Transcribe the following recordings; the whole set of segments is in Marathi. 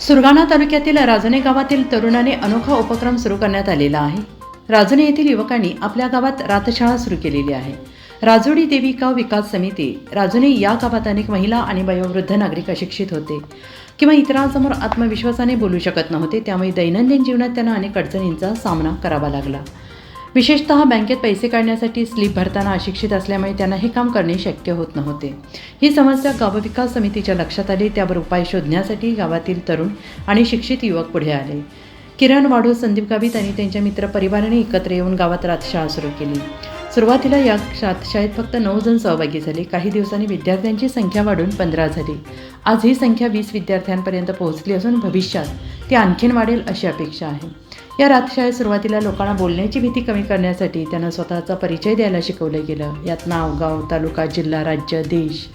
सुरगाणा तालुक्यातील राजुने गावातील तरुणाने अनोखा उपक्रम सुरू करण्यात आलेला आहे. राजुने येथील युवकांनी आपल्या गावात रातशाळा सुरू केलेली आहे. राजोडी देवी विकास समिती राजुने या गावात अनेक महिला आणि वयोवृद्ध नागरिक अशिक्षित होते. किंवा इतरांसमोर आत्मविश्वासाने बोलू शकत नव्हते त्यामुळे दैनंदिन जीवनात त्यांना अनेक अडचणींचा सामना करावा लागला. विशेषतः बँकेत पैसे काढण्यासाठी स्लीप भरताना अशिक्षित असल्यामुळे त्यांना हे काम करणे शक्य होत नव्हते. ही समस्या गावविकास समितीच्या लक्षात आली त्यावर उपाय शोधण्यासाठी गावातील तरुण आणि शिक्षित युवक पुढे आले. किरण वाढू संदीप गावित आणि त्यांच्या मित्र परिवाराने एकत्र येऊन गावात रातशाळा सुरू केली. सुरुवातीला या रातशाळेत फक्त नऊ जण सहभागी झाले. काही दिवसांनी विद्यार्थ्यांची संख्या वाढून पंधरा झाली. आज ही संख्या वीस विद्यार्थ्यांपर्यंत पोहोचली असून भविष्यात ती आणखीन वाढेल अशी अपेक्षा आहे. या रातशाळेत सुरुवातीला लोकांना बोलण्याची भीती कमी करण्यासाठी त्यांना स्वतःचा परिचय द्यायला शिकवलं गेलं. यात नाव गाव तालुका जिल्हा राज्य देश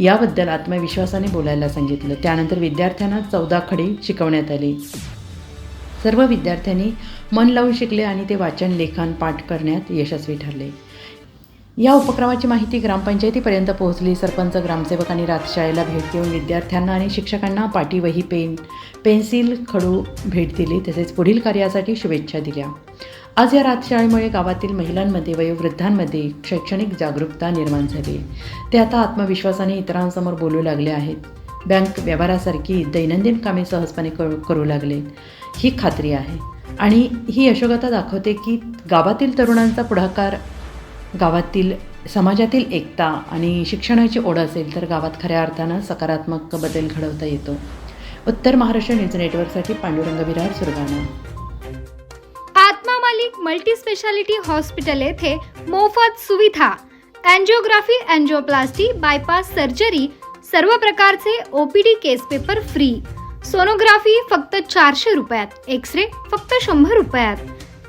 याबद्दल आत्मविश्वासाने बोलायला सांगितलं. त्यानंतर विद्यार्थ्यांना चौदा खडी शिकवण्यात आली. सर्व विद्यार्थ्यांनी मन लावून शिकले आणि ते वाचन लेखन पाठ करण्यात यशस्वी ठरले. या उपक्रमाची माहिती ग्रामपंचायतीपर्यंत पोहोचली. सरपंच ग्रामसेवक आणि रातशाळेला भेट देऊन विद्यार्थ्यांना आणि शिक्षकांना पाटीवही पेन पेन्सिल खडू भेट दिली. तसेच पुढील कार्यासाठी शुभेच्छा दिल्या. आज या रातशाळेमुळे गावातील महिलांमध्ये वयोवृद्धांमध्ये शैक्षणिक जागरूकता निर्माण झाली. ते आता आत्मविश्वासाने इतरांसमोर बोलू लागले आहेत. बँक व्यवहारासारखी दैनंदिन कामे सहजपणे करू करू लागले. ही खात्री आहे. आणि ही यशोगाथा दाखवते की गावातील तरुणांचा पुढाकार गावातील समाजातील एकता आणि शिक्षणाची ओढ असेल तर गावात खऱ्या अर्थानं सकारात्मक बदल घडवता येतो. उत्तर महाराष्ट्र न्यूज नेटवर्कसाठी Pandurang Virar Surgana. Atma Malik multi speciality hospital येथे मोफत सुविधा अँजिओग्राफी अँजिओप्लास्टी बायपास सर्जरी सर्व प्रकारचे OPD case paper free. Sonography फक्त चारशे रुपयात एक्स रे फक्त शंभर रुपयात.